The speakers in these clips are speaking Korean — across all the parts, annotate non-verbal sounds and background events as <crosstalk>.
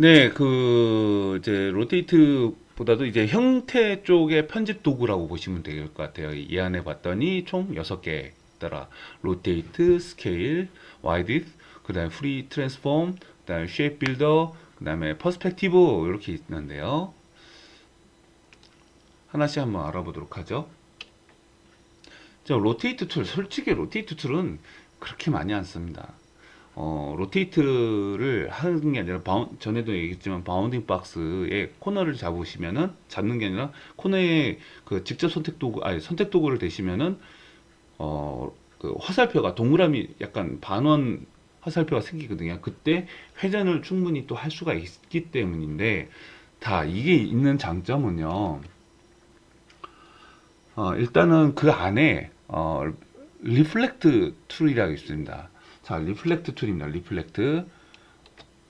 네, 그 이제 로테이트 보다도 이제 형태 쪽의 편집 도구라고 보시면 될 것 같아요. 이 안에 봤더니 총 6개 있더라. 로테이트, 스케일, 와이드, 그 다음에 프리 트랜스폼, 그 다음에 쉐입 빌더, 그 다음에 퍼스펙티브 이렇게 있는데요. 하나씩 한번 알아보도록 하죠. 저 로테이트 툴, 솔직히 로테이트 툴은 그렇게 많이 안 씁니다. 어, 로테이트를 하는 게 아니라 바운, 전에도 얘기했지만 바운딩 박스에 코너를 잡으시면은 잡는 게 아니라 코너에 그 직접 선택 도구 아니 선택 도구를 대시면은 어, 그 화살표가 동그라미 약간 반원 화살표가 생기거든요. 그때 회전을 충분히 또 할 수가 있기 때문인데 다 이게 있는 장점은요. 어, 일단은 그 안에 어, 리플렉트 툴이라고 있습니다. 자, 리플렉트 툴입니다. 리플렉트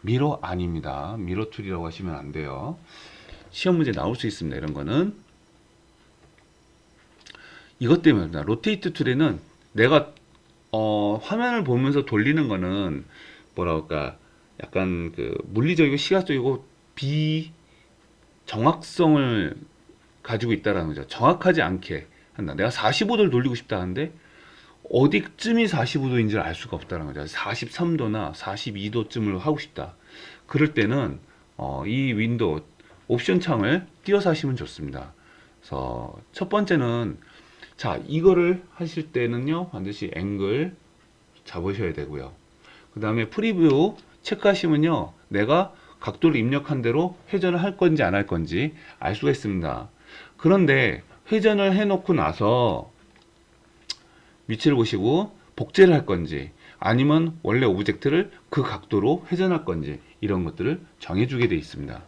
미러 아닙니다. 미러 툴이라고 하시면 안 돼요. 시험 문제 나올 수 있습니다. 이런 거는 이것 때문입니다. 로테이트 툴에는 내가 어, 화면을 보면서 돌리는 거는 뭐라 할까 약간 그 물리적이고 시각적이고 비 정확성을 가지고 있다라는 거죠. 정확하지 않게 한다. 내가 45도를 돌리고 싶다 하는데 어디쯤이 45도인지를 알 수가 없다는 거죠. 43도나 42도쯤을 하고 싶다. 그럴 때는 어, 이 윈도우 옵션 창을 띄어서 하시면 좋습니다. 그래서 첫 번째는 자 이거를 하실 때는요 반드시 앵글 잡으셔야 되고요. 그 다음에 프리뷰 체크하시면요 내가 각도를 입력한 대로 회전을 할 건지 안 할 건지 알 수가 있습니다. 그런데 회전을 해놓고 나서 위치를 보시고 복제를 할 건지 아니면 원래 오브젝트를 그 각도로 회전할 건지 이런 것들을 정해주게 되어 있습니다.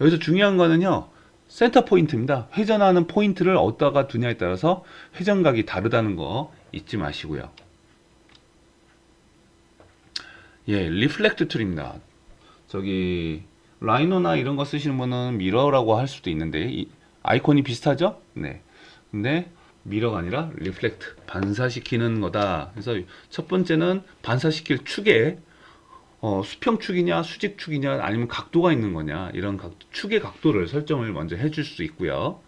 여기서 중요한 거는요. 센터 포인트입니다. 회전하는 포인트를 어디다가 두냐에 따라서 회전각이 다르다는 거 잊지 마시고요. 예, 리플렉트 툴입니다. 저기 라이노나 이런 거 쓰시는 분은 미러라고 할 수도 있는데 이 아이콘이 비슷하죠? 네. 근데 미러가 아니라 리플렉트 반사시키는 거다. 그래서 첫 번째는 반사시킬 축에 어, 수평축이냐 수직축이냐 아니면 각도가 있는 거냐 이런 각, 축의 각도를 설정을 먼저 해줄 수 있고요.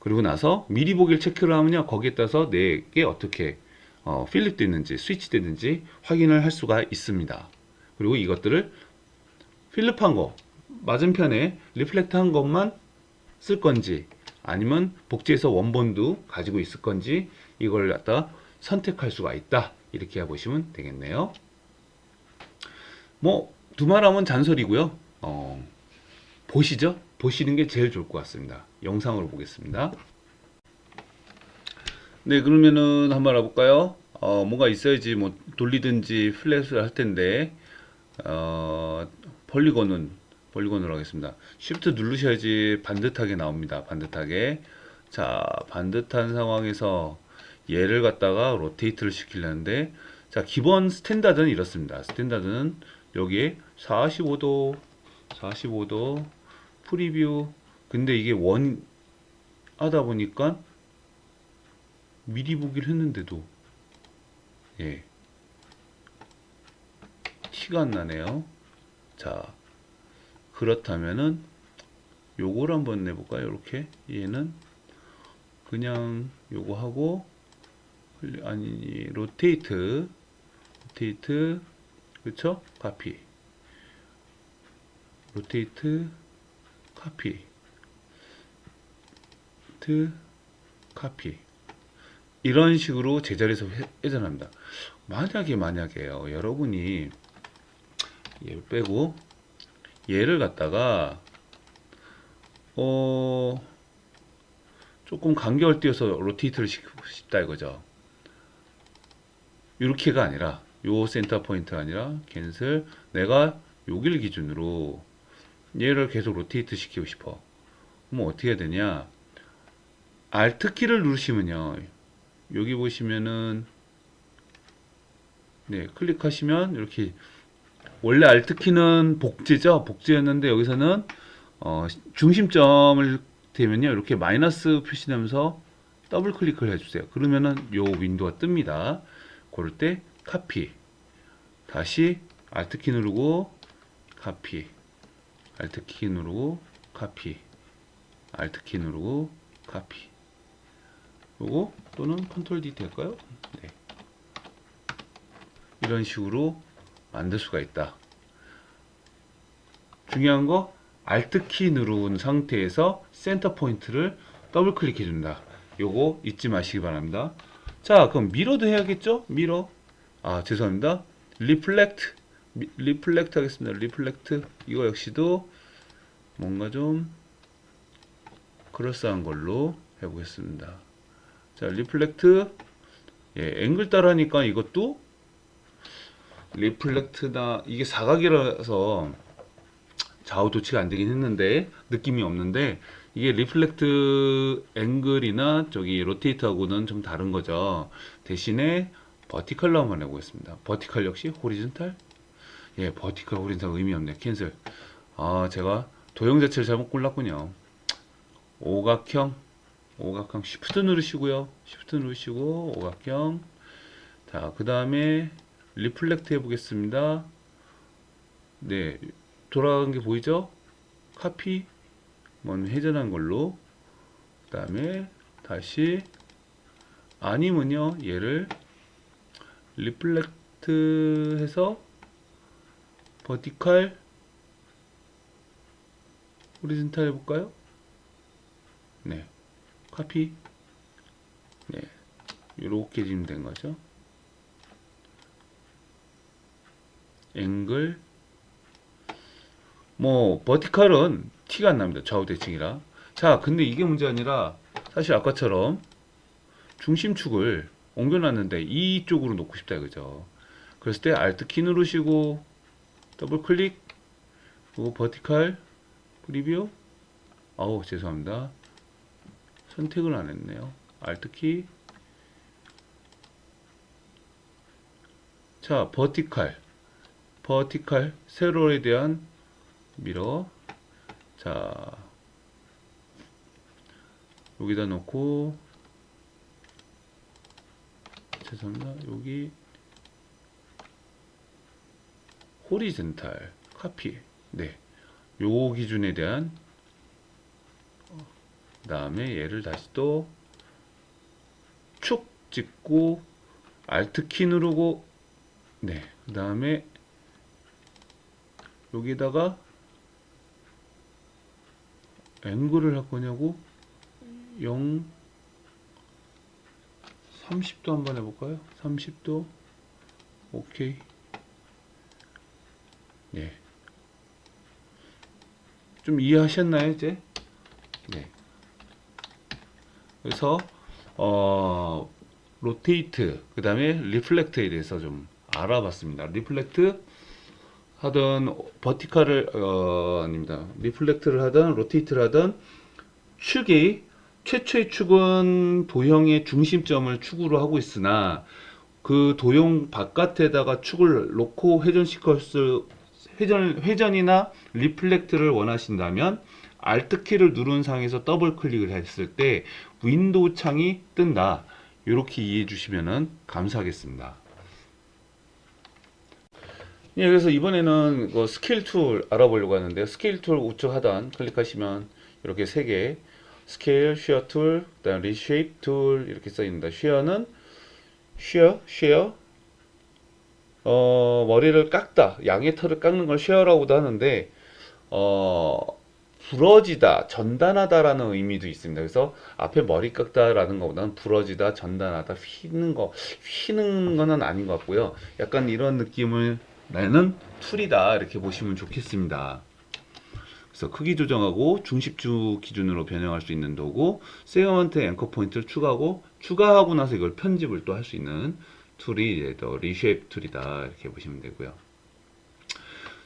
그리고 나서 미리 보기를 체크를 하면요 거기에 따라서 내게 어떻게 어, 필립 됐는지 스위치 됐는지 확인을 할 수가 있습니다. 그리고 이것들을 필립한 거 맞은편에 리플렉트 한 것만 쓸 건지 아니면 복제해서 원본도 가지고 있을 건지 이걸 갖다 선택할 수가 있다 이렇게 보시면 되겠네요. 뭐 두말하면 잔소리고요. 어, 보시죠. 보시는 게 제일 좋을 것 같습니다. 영상으로 보겠습니다. 네, 그러면은 한번 알아볼까요? 어, 뭐가 있어야지 뭐 돌리든지 플랫을 할 텐데 어, 폴리곤은 폴리곤으로 하겠습니다. Shift 누르셔야지 반듯하게 나옵니다. 반듯하게. 자, 반듯한 상황에서 얘를 갖다가 로테이트를 시키려는데 자, 기본 스탠다드는 이렇습니다. 스탠다드는 여기에 45도, 45도, 프리뷰. 근데 이게 원 하다 보니까 미리 보기를 했는데도 예. 티가 안 나네요. 자, 그렇다면은 요걸 한번 내볼까요? 이렇게 얘는 그냥 요거 하고 아니 로테이트 로테이트 그쵸? 카피 로테이트 카피 트 카피 이런 식으로 제자리에서 회- 회전합니다. 만약에 만약에요 여러분이 얘를 빼고 얘를 갖다가 어 조금 간격을 띄어서 로테이트를 시키고 싶다 이거죠. 이렇게가 아니라 요 센터 포인트가 아니라 캔슬 내가 여기를 기준으로 얘를 계속 로테이트 시키고 싶어. 그럼 어떻게 해야 되냐? Alt 키를 누르시면요. 여기 보시면은 네, 클릭하시면 이렇게 원래 Alt 키는 복제죠. 복제였는데 여기서는 어, 중심점을 되면요. 이렇게 마이너스 표시되면서 더블 클릭을 해주세요. 그러면은 요 윈도우가 뜹니다. 그럴 때 카피 다시 Alt 키 누르고 카피 알트 키 누르고 카피 알트 키 누르고 카피 요거 또는 컨트롤 D 될까요? 네. 이런 식으로 만들 수가 있다. 중요한 거 알트 키 누른 상태에서 센터 포인트를 더블 클릭해 준다. 요거 잊지 마시기 바랍니다. 자, 그럼 미러도 해야겠죠? 미러. 아, 죄송합니다. 리플렉트. 미- 리플렉트 하겠습니다. 리플렉트. 이거 역시도 뭔가 좀 그럴싸한 걸로 해보겠습니다. 자, 리플렉트. 예, 앵글 따라하니까 이것도 리플렉트나 이게 사각이라서 좌우 도치가 안 되긴 했는데 느낌이 없는데 이게 리플렉트 앵글이나 저기 로테이트하고는 좀 다른 거죠. 대신에 버티컬로 한번 해보겠습니다. 버티컬 역시 호리즌탈. 예, 버티컬 호리즌탈 의미 없네. 캔슬. 아, 제가 도형 자체를 잘못 골랐군요. 오각형, 오각형 쉬프트 누르시고요. 쉬프트 누르시고 오각형. 자, 그 다음에 리플렉트 해보겠습니다. 네, 돌아간 게 보이죠? 카피, 먼 회전한 걸로. 그 다음에 다시 아니면요, 얘를 리플렉트 해서 버티칼 호리즌탈 해볼까요? 네, 카피. 네, 이렇게 지금 된 거죠. 앵글 뭐 버티컬은 티가 안 납니다. 좌우 대칭이라. 자, 근데 이게 문제 아니라 사실 아까처럼 중심축을 옮겨놨는데 이쪽으로 놓고 싶다 이거죠. 그랬을 때 Alt 키 누르시고 더블 클릭 그리고 버티컬 프리뷰 아우 죄송합니다. 선택을 안 했네요. Alt 키 자, 버티컬 버티컬 세로에 대한 밀어 자 여기다 놓고 죄송합니다. 여기 호리젠탈 카피. 네요 기준에 대한 그 다음에 얘를 다시 또 축 찍고 알트 키 누르고 네그 다음에 여기다가 앵글을 할 거냐고 0 30도 한번 해볼까요? 30도 오케이 네. 좀 이해하셨나요 이제? 네. 그래서 어 로테이트 그 다음에 리플렉트에 대해서 좀 알아봤습니다. 리플렉트 하던 버티컬을 어 아닙니다. 리플렉트를 하던 로테이트를 하던 축이 최초의 축은 도형의 중심점을 축으로 하고 있으나 그 도형 바깥에다가 축을 놓고 회전시켰을 회전 회전이나 리플렉트를 원하신다면 Alt 키를 누른 상에서 더블 클릭을 했을 때 윈도우 창이 뜬다. 이렇게 이해해 주시면 감사하겠습니다. 예, 그래서 이번에는 그 스케일 툴 알아보려고 하는데요. 스케일 툴 우측 하단 클릭하시면 이렇게 세 개, 스케일, 쉐어 툴, 그다음 리쉐이프 툴 이렇게 써 있습니다. 쉐어는 쉐어, 쉐어, 어 머리를 깎다, 양의 털을 깎는 걸 쉐어라고도 하는데 어 부러지다, 전단하다라는 의미도 있습니다. 그래서 앞에 머리 깎다라는 것보다는 부러지다, 전단하다, 휘는 거, 휘는 거는 아닌 것 같고요. 약간 이런 느낌을 내는 툴이다 이렇게 보시면 좋겠습니다. 그래서 크기 조정하고 중심주 기준으로 변형할 수 있는 도구, 세그먼트 앵커 포인트를 추가하고 추가하고 나서 이걸 편집을 또 할 수 있는 툴이 이제 또 리쉐이프 툴이다 이렇게 보시면 되고요.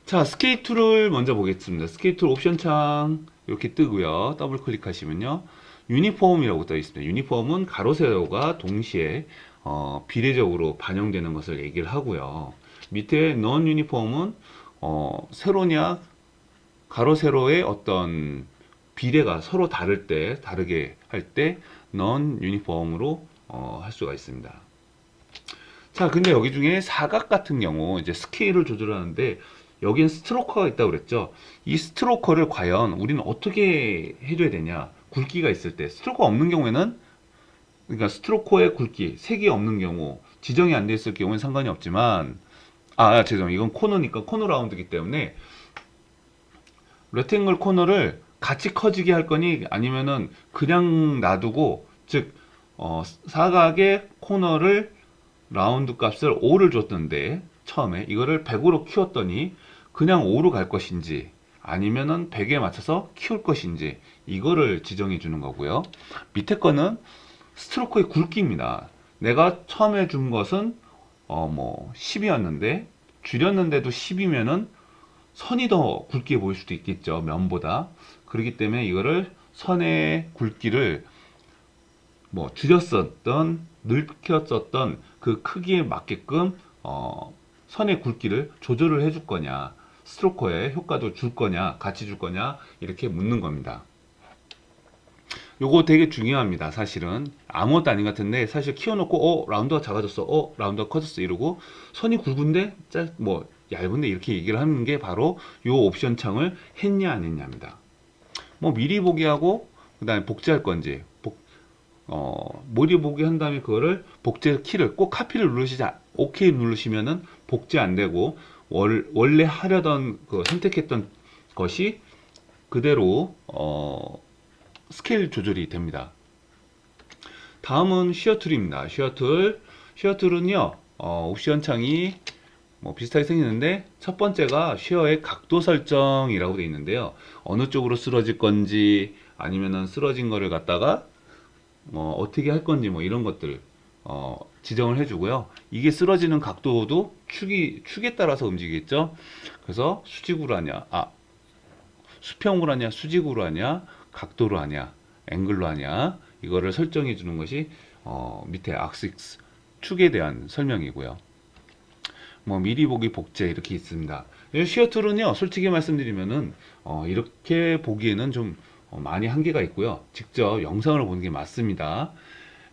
자, 스케일 툴을 먼저 보겠습니다. 스케일 툴 옵션 창 이렇게 뜨고요. 더블 클릭하시면요. 유니폼이라고 떠 있습니다. 유니폼은 가로 세로가 동시에 어, 비례적으로 반영되는 것을 얘기를 하고요. 밑에 non 유니폼은 어, 세로냐 가로 세로의 어떤 비례가 서로 다를 때 다르게 할 때 non 유니폼으로 어, 할 수가 있습니다. 자, 근데 여기 중에 사각 같은 경우 이제 스케일을 조절하는데 여긴 스트로커가 있다고 그랬죠. 이 스트로커를 과연 우리는 어떻게 해줘야 되냐? 굵기가 있을 때 스트로커 없는 경우에는 그러니까 스트로커의 굵기 색이 없는 경우 지정이 안 돼 있을 경우는 상관이 없지만 아 죄송 이건 코너니까 코너 라운드이기 때문에 레탱글 코너를 같이 커지게 할 거니 아니면은 그냥 놔두고 즉 어, 사각의 코너를 라운드 값을 5를 줬던데 처음에 이거를 100으로 키웠더니 그냥 5로 갈 것인지 아니면은 100에 맞춰서 키울 것인지 이거를 지정해 주는 거고요. 밑에 거는 스트로크의 굵기입니다. 내가 처음에 준 것은 어 뭐 10이었는데 줄였는데도 10이면은 선이 더 굵게 보일 수도 있겠죠. 면보다. 그렇기 때문에 이거를 선의 굵기를 뭐 줄였었던 늘켰었던 그 크기에 맞게끔 어, 선의 굵기를 조절을 해줄 거냐 스트로커의 효과도 줄 거냐 같이 줄 거냐 이렇게 묻는 겁니다. 요거 되게 중요합니다. 사실은 아무것도 아닌 것 같은데 사실 키워놓고 어 라운드가 작아졌어, 어 라운드가 커졌어 이러고 선이 굵은데 짧 뭐 얇은데 이렇게 얘기를 하는 게 바로 요 옵션 창을 했냐 안 했냐입니다. 뭐 미리 보기 하고 그다음에 복제할 건지 복, 어, 미리 보기 한 다음에 그거를 복제 키를 꼭 카피를 누르시지 않- 오케이 누르시면은 복제 안 되고 월, 원래 하려던 그 선택했던 것이 그대로 어, 스케일 조절이 됩니다. 다음은 쉐어툴입니다. 쉐어툴. 쉐어툴은요, 어, 옵션 창이 뭐 비슷하게 생기는데 첫 번째가 쉐어의 각도 설정이라고 되어 있는데요. 어느 쪽으로 쓰러질 건지 아니면은 쓰러진 거를 갖다가 뭐 어떻게 할 건지 뭐 이런 것들 어, 지정을 해주고요. 이게 쓰러지는 각도도 축이 축에 따라서 움직이겠죠. 그래서 수직으로 하냐, 아 수평으로 하냐, 수직으로 하냐, 각도로 하냐, 앵글로 하냐 이거를 설정해 주는 것이 어, 밑에 악식스 축에 대한 설명이고요. 뭐 미리 보기 복제 이렇게 있습니다. 시어툴은요, 솔직히 말씀드리면은 어, 이렇게 보기에는 좀 어, 많이 한계가 있고요. 직접 영상을 보는 게 맞습니다.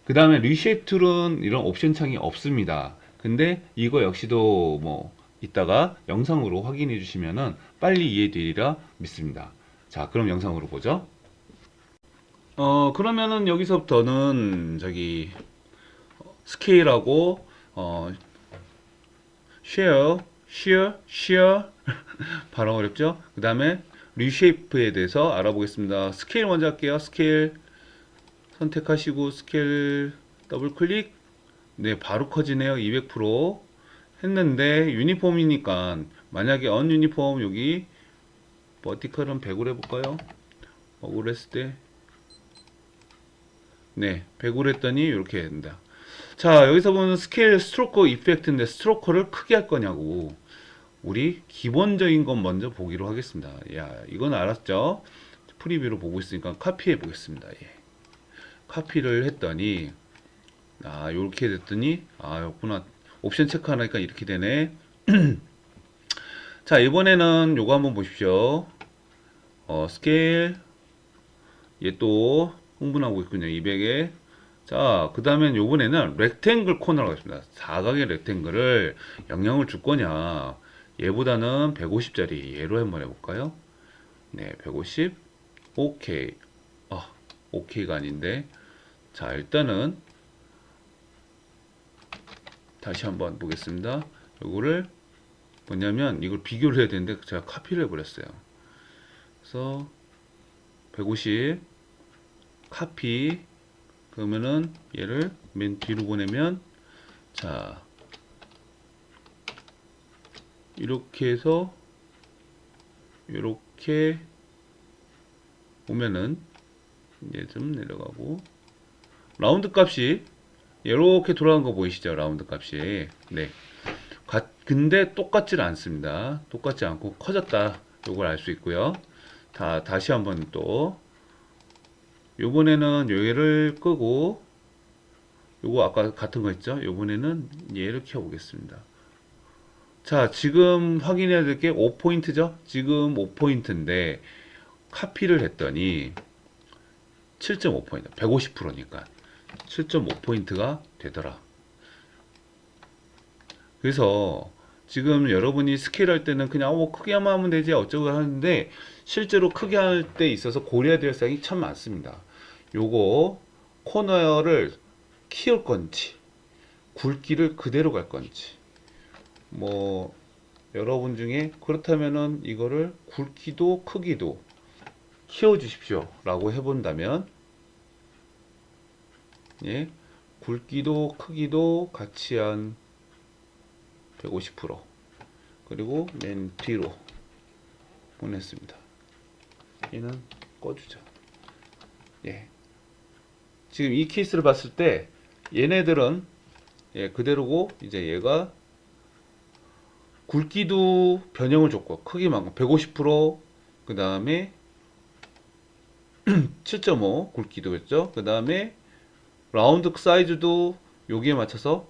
그 다음에 리쉐이프 툴은 이런 옵션 창이 없습니다. 근데 이거 역시도 뭐 이따가 영상으로 확인해 주시면은 빨리 이해되리라 믿습니다. 자, 그럼 영상으로 보죠. 어, 그러면은 여기서부터는 저기 스케일하고 어, share, share, share <laughs> 발음 어렵죠? 그 다음에 리쉐이프에 대해서 알아보겠습니다. 스케일 먼저 할게요. 스케일 선택하시고 스케일 더블 클릭 네 바로 커지네요. 200% 했는데 유니폼이니까 만약에 언 유니폼 여기 버티컬은 100으로 해볼까요? 억울 했을 때 네, 100으로 했더니 이렇게 된다. 자, 여기서 보는 스케일 스트로커 이펙트인데 스트로커를 크게 할 거냐고. 우리 기본적인 건 먼저 보기로 하겠습니다. 야, 이건 알았죠? 프리뷰로 보고 있으니까 카피해 보겠습니다. 예. 카피를 했더니 아, 요렇게 됐더니 아, 였구나. 옵션 체크하니까 이렇게 되네. <clears throat> 자, 이번에는 요거 한번 보십시오. 어, 스케일 얘 또 흥분하고 있군요. 200에 자, 그 다음엔 요번에는 렉탱글 코너라고 했습니다. 사각의 렉탱글을 영향을 줄 거냐. 얘보다는 150짜리 얘로 한번 해볼까요? 네, 150. 오케이. 아, 오케이가 아닌데. 자, 일단은 다시 한번 보겠습니다. 요거를 뭐냐면 이걸 비교를 해야 되는데 제가 카피를 해버렸어요. 그래서 150 카피. 그러면은 얘를 맨 뒤로 보내면 자 이렇게 해서 이렇게 오면은 이제 좀 내려가고. 라운드 값이 이렇게 돌아간 거 보이시죠? 라운드 값이. 네. 가- 근데 똑같질 않습니다. 똑같지 않고 커졌다. 요걸 알 수 있고요. 다 다시 한번 또 요번에는 얘를 끄고 요거 아까 같은 거 있죠? 요번에는 얘를 켜 보겠습니다. 자 지금 확인해야 될 게 5포인트죠? 지금 5포인트인데 카피를 했더니 7.5포인트 150%니까 7.5포인트가 되더라. 그래서 지금 여러분이 스케일 할 때는 그냥 뭐 크게만 하면 되지 어쩌고 하는데 실제로 크게 할 때 있어서 고려해야 될 사항이 참 많습니다. 요거 코너를 키울 건지 굵기를 그대로 갈 건지. 뭐 여러분 중에 그렇다면은 이거를 굵기도 크기도 키워 주십시오 라고 해본다면 예 굵기도 크기도 같이 한 150% 그리고 맨 뒤로 보냈습니다. 얘는 꺼주죠 예 지금 이 케이스를 봤을 때 얘네들은 예 그대로고 이제 얘가 굵기도 변형을 줬고 크기만큼 150%그 다음에 7.5 굵기도 했죠. 그 다음에 라운드 사이즈도 여기에 맞춰서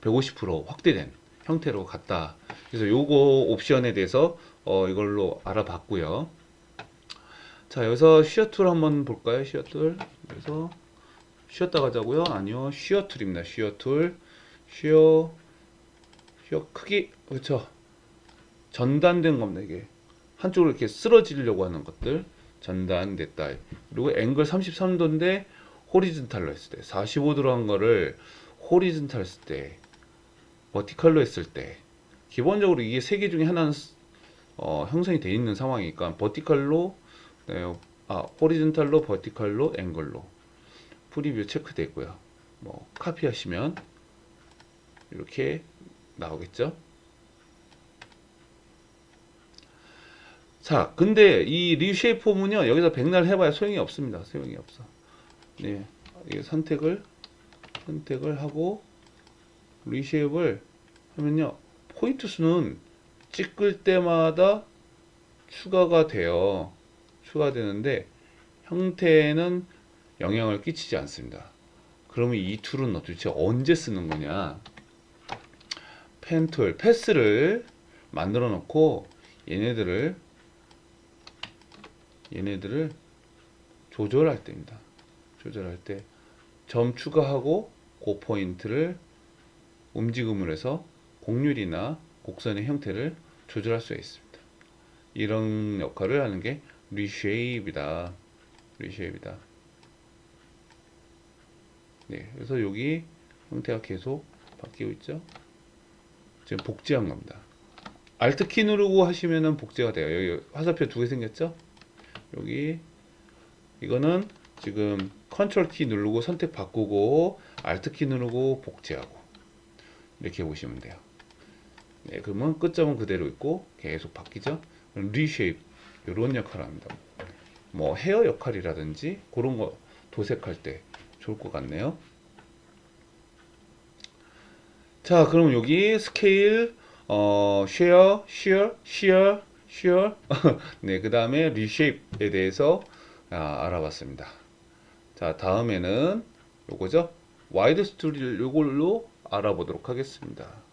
150% 확대된 형태로 갔다. 그래서 요거 옵션에 대해서 어, 이걸로 알아봤고요. 자 여기서 쉬어 툴 한번 볼까요? 쉬어 툴. 그래서 쉬었다 가자고요. 아니요 쉬어 툴입니다. 쉬어 툴. 쉬어 쉬어 크기 그렇죠. 전단된 겁니다 이게 한쪽으로 이렇게 쓰러지려고 하는 것들 전단됐다. 그리고 앵글 33도인데 호리즌탈로 했을 때 45도로 한 거를 호리즌탈 했을 때 버티컬로 했을 때 기본적으로 이게 세 개 중에 하나는 어, 형성이 돼 있는 상황이니까 버티컬로 네, 아 호리즌탈로 버티컬로 앵글로 프리뷰 체크돼 있고요. 뭐 카피하시면 이렇게 나오겠죠. 자, 근데 이 리쉐이프 폼은요, 여기서 백날 해봐야 소용이 없습니다. 소용이 없어. 네, 선택을, 선택을 하고, 리쉐이프를 하면요, 포인트 수는 찍을 때마다 추가가 돼요. 추가되는데, 형태에는 영향을 끼치지 않습니다. 그러면 이 툴은 도대체 언제 쓰는 거냐? 펜툴, 패스를 만들어 놓고, 얘네들을 얘네들을 조절할 때입니다. 조절할 때 점 추가하고 그 포인트를 움직임을 해서 곡률이나 곡선의 형태를 조절할 수 있습니다. 이런 역할을 하는 게 리쉐입이다. 리쉐입이다. 네, 그래서 여기 형태가 계속 바뀌고 있죠. 지금 복제한 겁니다. Alt 키 누르고 하시면은 복제가 돼요. 여기 화살표 두 개 생겼죠? 여기 이거는 지금 컨트롤 키 누르고 선택 바꾸고 알트 키 누르고 복제하고 이렇게 보시면 돼요. 네, 그러면 끝점은 그대로 있고 계속 바뀌죠. 리쉐입 이런 역할을 합니다. 뭐 헤어 역할이라든지 그런 거 도색할 때 좋을 것 같네요. 자, 그럼 여기 스케일, 어, 쉐어, 시어, 시어, 시어, 네, 그 다음에 리쉐입에 대해서 아, 알아봤습니다. 자, 다음에는 요거죠. 와이드 스토리를 요걸로 알아보도록 하겠습니다.